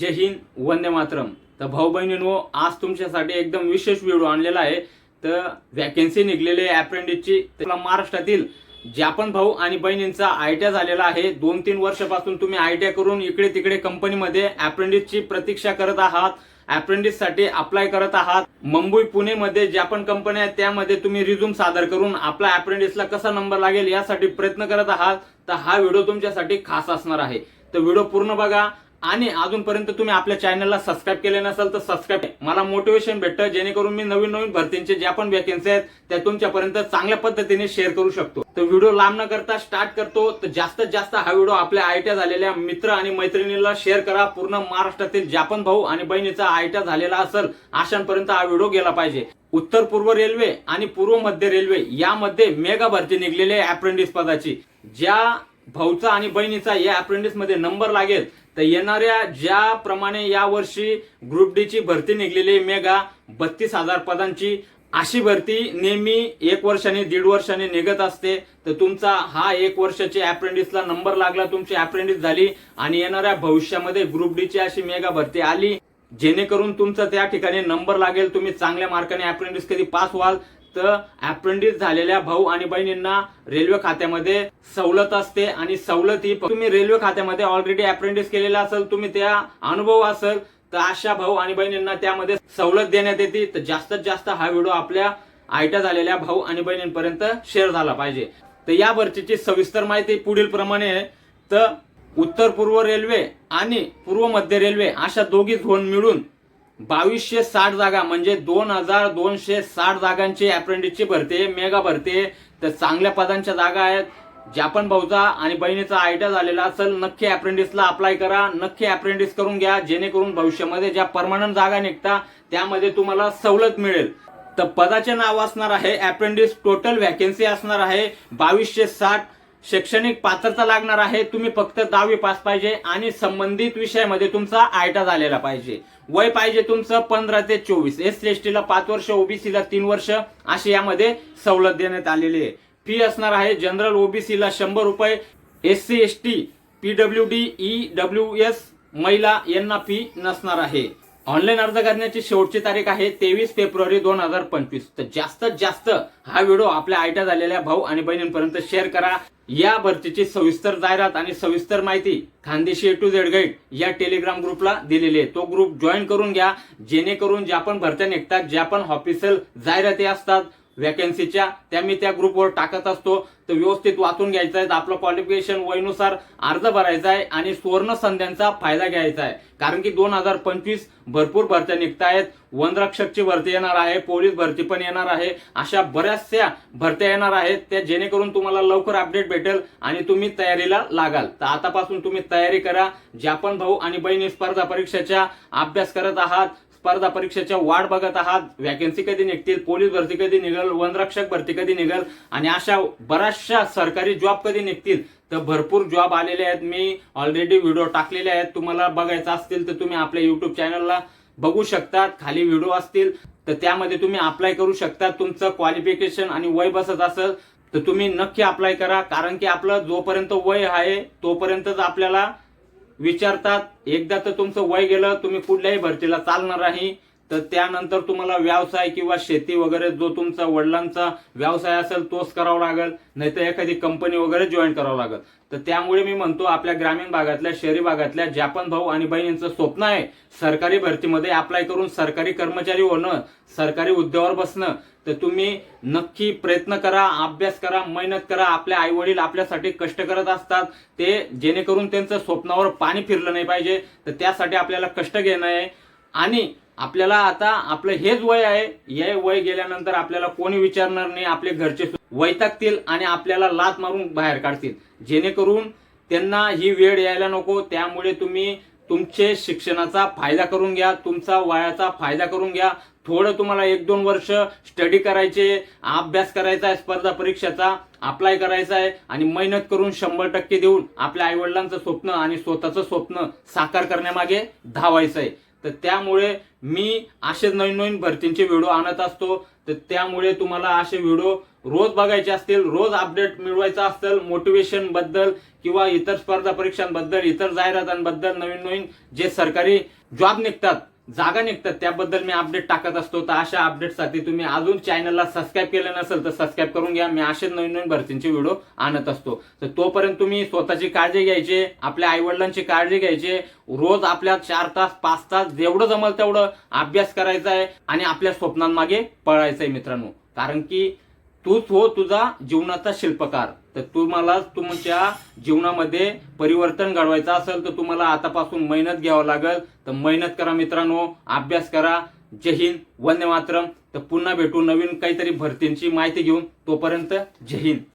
जय हिंद वंदे मातरम. तर भाऊ बहिणींनो आज तुमच्यासाठी एकदम विशेष व्हिडिओ आणलेला आहे. तर वॅकन्सी निघलेली आहे अप्रेंटिसची महाराष्ट्रातील ज्या पण भाऊ आणि बहिणींचा आय टी झालेला आहे दोन तीन वर्षापासून तुम्ही आय टी करून इकडे तिकडे कंपनीमध्ये अप्रेंटिसची प्रतीक्षा करत आहात. अप्रेंटिससाठी अप्लाय करत आहात. मुंबई पुणेमध्ये ज्या पण कंपन्या आहेत त्यामध्ये तुम्ही रिझ्यूम सादर करून आपल्या अप्रेंटिसला कसा नंबर लागेल यासाठी प्रयत्न करत आहात. तर हा व्हिडिओ तुमच्यासाठी खास असणार आहे. तर व्हिडिओ पूर्ण बघा. आणि अजूनपर्यंत तुम्ही आपल्या चॅनलला सबस्क्राईब केले नसेल तर सबस्क्राईब मला मोटिवेशन भेटतं जेणेकरून मी नवीन नवीन भरतींचे ज्या पण वॅकेन्सी आहेत त्या तुमच्यापर्यंत चांगल्या पद्धतीने शेअर करू शकतो. तर व्हिडिओ लांब न करता स्टार्ट करतो. तर जास्तीत जास्त हा व्हिडिओ आपल्या आयट्या झालेल्या मित्र आणि मैत्रिणीला शेअर करा. पूर्ण महाराष्ट्रातील ज्या पण भाऊ आणि बहिणीचा आयट्या झालेला असेल अशांपर्यंत हा व्हिडिओ गेला पाहिजे. उत्तर पूर्व रेल्वे आणि पूर्व मध्य रेल्वे यामध्ये मेगा भरती निघलेली आहे अप्रेंटिस पदाची. ज्या भाऊचा आणि बहिणीचा या अप्रेंटिसमध्ये नंबर लागेल तर येणाऱ्या ज्याप्रमाणे यावर्षी ग्रुप डी ची भरती निघलेली मेगा बत्तीस हजार पदांची अशी भरती नेहमी एक वर्षाने दीड वर्षाने निघत असते. तर तुमचा हा एक वर्षाची अप्रेंटिसला नंबर लागला तुमची अप्रेंटिस झाली आणि येणाऱ्या भविष्यामध्ये ग्रुप डी ची अशी मेगा भरती आली. जेणेकरून तुमचा त्या ठिकाणी नंबर लागेल तुम्ही चांगल्या मार्काने अप्रेंटिस कधी पास व्हाल. तर अप्रेंटिस झालेल्या भाऊ आणि बहिणींना रेल्वे खात्यामध्ये सवलत असते आणि सवलत ही तुम्ही रेल्वे खात्यामध्ये ऑलरेडी अप्रेंटिस केलेला असेल तुम्ही त्या अनुभव असेल तर अशा भाऊ आणि बहिणींना त्यामध्ये सवलत देण्यात येते. तर जास्तीत जास्त हा व्हिडिओ आपल्या आयटा झालेल्या भाऊ आणि बहिणींपर्यंत शेअर झाला पाहिजे. तर या भरतीची सविस्तर माहिती पुढील प्रमाणे आहे. तर उत्तर पूर्व रेल्वे आणि पूर्व मध्य रेल्वे अशा दोघी झोन मिळून बावीसशे साठ जागा म्हणजे दोन हजार दोनशे साठ जागांची अप्रेंटिसची भरते मेगा भरते. तर चांगल्या पदांच्या जागा आहेत. ज्या पण भाऊचा आणि बहिणीचा आयडिया झालेला असेल नक्की अप्रेंटिसला अप्लाय करा. नक्की अप्रेंटिस करून घ्या जेणेकरून भविष्यामध्ये ज्या परमनंट जागा निघता त्यामध्ये तुम्हाला सवलत मिळेल. तर पदाचे नाव असणार आहे अप्रेंटिस टोटल व्हॅकेन्सी असणार आहे बावीसशे साठ. शैक्षणिक पात्रता लागणार आहे तुम्ही फक्त दहावी पास पाहिजे आणि संबंधित विषयामध्ये तुमचा आयटा झालेला पाहिजे. वय पाहिजे तुमचं पंधरा ते चोवीस. एस सी एस टीला पाच वर्ष ओबीसीला तीन वर्ष अशी यामध्ये सवलत देण्यात आलेली आहे. फी असणार आहे जनरल ओबीसीला शंभर रुपये S C S T PW D E W S महिला यांना फी नसणार आहे. ऑनलाईन अर्ज करण्याची शेवटची तारीख आहे तेवीस फेब्रुवारी दोन हजार पंचवीस. तर जास्तीत जास्त हा व्हिडिओ आपल्या आयट्या झालेल्या भाऊ आणि बहिणींपर्यंत शेअर करा. या भरतीची सविस्तर जाहिरात आणि सविस्तर माहिती Khandeshi A to Z guide या टेलिग्राम ग्रुपला दिलेली आहे. तो ग्रुप जॉईन करून घ्या. जेणेकरून ज्या पण भरत्या निघतात ज्या पण ऑफिशियल जाहिराती असतात व्हॅकन्सीच्या त्या मी त्या ग्रुपवर टाकत असतो. तर व्यवस्थित वाचून घ्यायचं आहे. आपलं क्वालिफिकेशन वयनुसार अर्ज भरायचा आहे आणि सुवर्ण संध्यांचा फायदा घ्यायचा आहे. कारण की दोन हजार पंचवीस भरपूर भरत्या निघतायत. वनरक्षकची भरती येणार आहे. पोलीस भरती पण येणार आहे. अशा बऱ्याचशा भरत्या येणार आहेत. त्या जेणेकरून तुम्हाला लवकर अपडेट भेटेल आणि तुम्ही तयारीला लागाल. तर आतापासून तुम्ही तयारी करा. ज्या पण भाऊ आणि बहिणी स्पर्धा परीक्षेच्या अभ्यास करत आहात स्पर्धा परीक्षेच्या वाट बघत आहात. वॅकन्सी कधी निघतील? पोलीस भरती कधी निघेल? वनरक्षक भरती कधी निघेल? आणि अशा बऱ्याचशा सरकारी जॉब कधी निघतील? तर भरपूर जॉब आलेले आहेत. मी ऑलरेडी व्हिडिओ टाकलेले आहेत. तुम्हाला बघायचं असतील तर तुम्ही आपल्या युट्यूब चॅनलला बघू शकतात. खाली व्हिडिओ असतील. तर त्यामध्ये तुम्ही अप्लाय करू शकता तुमचं क्वालिफिकेशन आणि वय बसत असेल तर तुम्ही नक्की अप्लाय करा. कारण की आपलं जोपर्यंत वय आहे तोपर्यंतच आपल्याला विचारतात एकदा तर तुमचं वय गेलं तुम्ही कुठल्याही भरतीला चालणार नाही. तर त्यानंतर तुम्हाला व्यवसाय किंवा शेती वगैरे जो तुमचा वडिलांचा व्यवसाय असेल तोच करावा लागेल नाहीतर एखादी कंपनी वगैरे जॉईन करावं लागेल. तर त्यामुळे मी म्हणतो आपल्या ग्रामीण भागातल्या शहरी भागातल्या ज्या पण भाऊ आणि बहिणींचं स्वप्न आहे सरकारी भरतीमध्ये अप्लाय करून सरकारी कर्मचारी होणं सरकारी उद्योगावर बसणं तर तुम्ही नक्की प्रयत्न करा अभ्यास करा मेहनत करा आपल्या आई वडील आपल्यासाठी कष्ट करत असतात ते जेणेकरून त्यांचं स्वप्नावर पाणी फिरलं नाही पाहिजे तर त्यासाठी आपल्याला कष्ट घेणं आहे. आणि आपल्याला आता आपलं हेच वय आहे. हे वय गेल्यानंतर आपल्याला कोणी विचारणार नाही आपले घरचे वैतागतील आणि आपल्याला लात मारून बाहेर काढतील. जेणेकरून त्यांना ही वेळ यायला नको. त्यामुळे तुम्ही तुमचे शिक्षणाचा फायदा करून घ्या तुमचा वयाचा फायदा करून घ्या. थोडं तुम्हाला एक दोन वर्ष स्टडी करायचे अभ्यास करायचा आहे स्पर्धा परीक्षेचा अप्लाय करायचा आहे आणि मेहनत करून शंभर टक्के देऊन आपल्या आईवडिलांचं स्वप्न आणि स्वतःचं स्वप्न साकार करण्यामागे धावायचं आहे. तर त्यामुळे मी असे नवीन नवीन भरतींचे व्हिडिओ आणत असतो. तर त्यामुळे तुम्हाला असे व्हिडिओ रोज बघायचे असतील रोज अपडेट मिळवायचं असेल मोटिवेशनबद्दल किंवा इतर स्पर्धा परीक्षांबद्दल इतर जाहिरातांबद्दल नवीन नवीन जे सरकारी जॉब निघतात जागा निघतात त्याबद्दल मी अपडेट टाकत असतो. तर अशा अपडेटसाठी तुम्ही अजून चॅनलला सबस्क्राईब केलं नसेल तर सबस्क्राईब करून घ्या. मी असेच नवीन नवीन भरतींचे व्हिडिओ आणत असतो. तर तोपर्यंत तुम्ही स्वतःची काळजी घ्यायची आपल्या आईवडिलांची काळजी घ्यायची. रोज आपल्या चार तास पाच तास जेवढं जमल तेवढं अभ्यास करायचा आहे आणि आपल्या स्वप्नांमागे पळायचं आहे मित्रांनो. कारण की तूच हो तुझा जीवनाचा शिल्पकार. तर तुम्हाला तुमच्या जीवनामध्ये परिवर्तन घडवायचं असेल तर तुम्हाला आतापासून मेहनत घ्यावं लागेल. तर मेहनत करा मित्रांनो अभ्यास करा. जय हिंद वंदे मातरम. तर पुन्हा भेटू नवीन काहीतरी भरतींची माहिती घेऊन. तोपर्यंत जय हिंद.